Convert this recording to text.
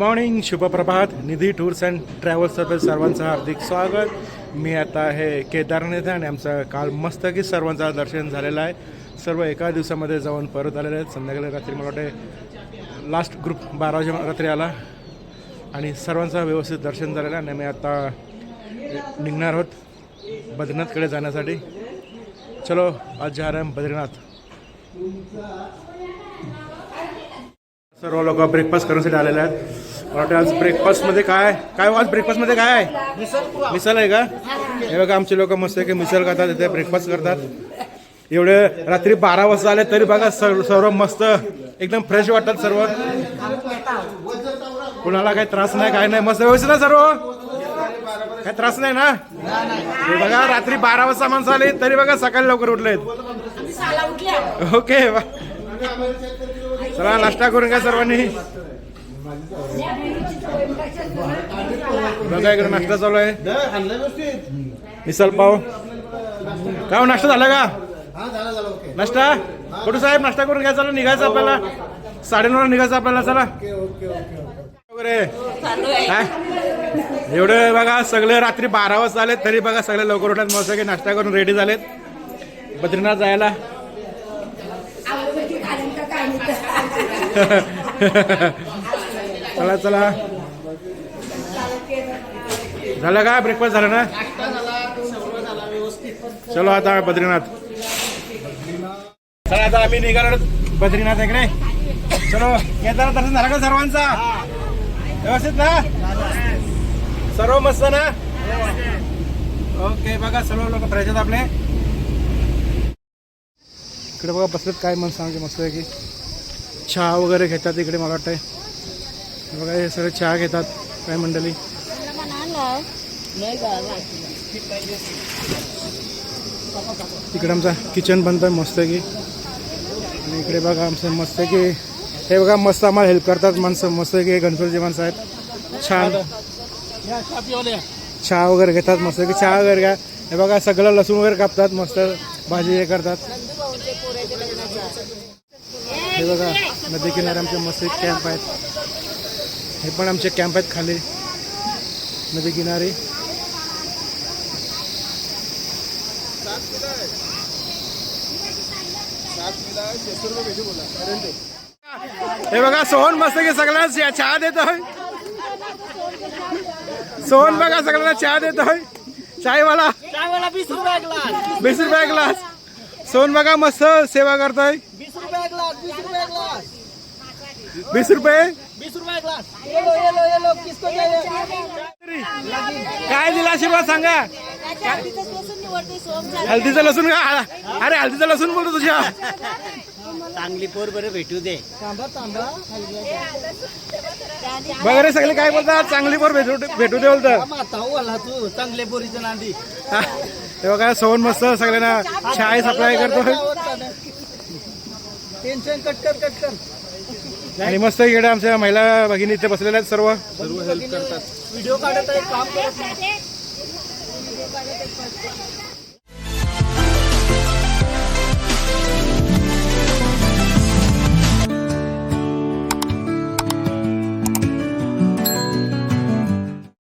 Morning शुभप्रभात Nidhi tours and ट्रॅव्हल्सतर्फे सर्वांचं हार्दिक स्वागत. मी आता आहे केदारनाथ आणि आमचं काल मस्तकी सर्वांचा सर्वांचं दर्शन झालेलं आहे. सर्व एका दिवसामध्ये जाऊन परत आलेले आहेत. संध्याकाळी रात्री मला वाटते लास्ट ग्रुप बारा वाजे रात्री आला. आणि सर्वांचं व्यवस्थित दर्शन झालेलं आहे. आणि मी आता निघणार आहोत बद्रीनाथकडे जाण्यासाठी. चलो आज जा रहे बद्रीनाथ. सर्व लोक ब्रेकफास्ट करण्यासाठी आलेले आहेत. मला वाटतं आज ब्रेकफास्टमध्ये काय काय आज ब्रेकफास्टमध्ये काय आहे? मिसल आहे का? हे बघा आमचे लोक मस्त आहे की मिसल करतात इथे ब्रेकफास्ट करतात. एवढे रात्री बारा वाजता आले तरी बघा सर्व सर्व मस्त एकदम फ्रेश वाटतात सर्व. कुणाला काही त्रास नाही काय नाही. मस्त व्यवस्थित ना सर्व? काही त्रास नाही ना? हे बघा रात्री बारा वाजता माणसं आली तरी बघा सकाळी लवकर उठलेत. ओके चला नाश्ता करून घ्या सर्वांनी. बघा इकडे नाश्ता चालू आहे. मिसल पाव काय हो, नाश्ता झाला का? नाश्ता? कुठे साहेब नाश्ता करून घ्या चला निघायचं आपल्याला. साडेनऊला निघायचं आपल्याला चला. वगैरे. काय? एवढं बघा सगळे रात्री बारा वाजता आले तरी बघा सगळे लवकर उठत मस्त की नाश्ता करून रेडी झालेत. बद्रीनाथ जायला. चला चला. झालं का? ब्रेकफास्ट झालं ना? चलो आता बद्रीनाथ. चला आता आम्ही निघालो बद्रीनाथ इकडे. चलो केदारनाथ दर्शन झालं का सर्वांचा? व्यवस्थित ना? सर्व मस्त ना? ओके बघा सर्व लोक फ्रेश आहेत आपले. इकडे बघा बसलेत काय मन सांगते मस्त आहे की. चहा वगैरे घेतात इकडे मला वाटतंय. हे बघा हे सगळे चहा घेतात काय मंडळी? इकडे आमचा किचन बनतोय मस्त की. आणि इकडे बघा आमचं मस्त की. हे बघा मस्त आम्हाला हेल्प करतात माणसं मस्त की गणपतीची माणसं आहेत. छान. चहा वगैरे घेतात मस्त की. चहा वगैरे घ्या. हे बघा सगळं लसूण वगैरे कापतात मस्त भाजी हे करतात. हे बघा नदी किनारे आमचे मस्त कॅम्प आहेत. हे पण आमचे कॅम्प आहेत खाली. नदी किनारी. हे बघा सोहन मस्त की सगळ्यांना चहा देतोय. सोहन बघा सगळ्यांना चहा देतोय. चायवाला. वीस रुपये ग्लास वीस रुपये ग्लास सोहन बघा मस्त सेवा करतोय. रुपये ग्लास वीस रुपये ग्लास वीस रुपये? बीस रुपये ग्लास येलो येलो येलो किसको काय दिला आशीर्वाद सांगा. हल्दीचं लसूण का? अरे हल्दीचं लसूण बोलतो तुझ्या. चांगली पोर बरं भेटू दे. तांबा तांबा बघ रे सगळे काय बोलतात? चांगली पोर भेटू भेटू दे बोलतात. तू. चांगले पोरीचं नांदी. हा, हे बघा सोहन मस्त सगळ्यांना चाय सप्लाय करतोय. टेन्शन कट कर कट कर आणि मस्त इकडे आमच्या महिला भगिनी इथे बसलेल्या आहेत सर्व. सर्व हेल्प करतात. व्हिडिओ काढत आहे काम करत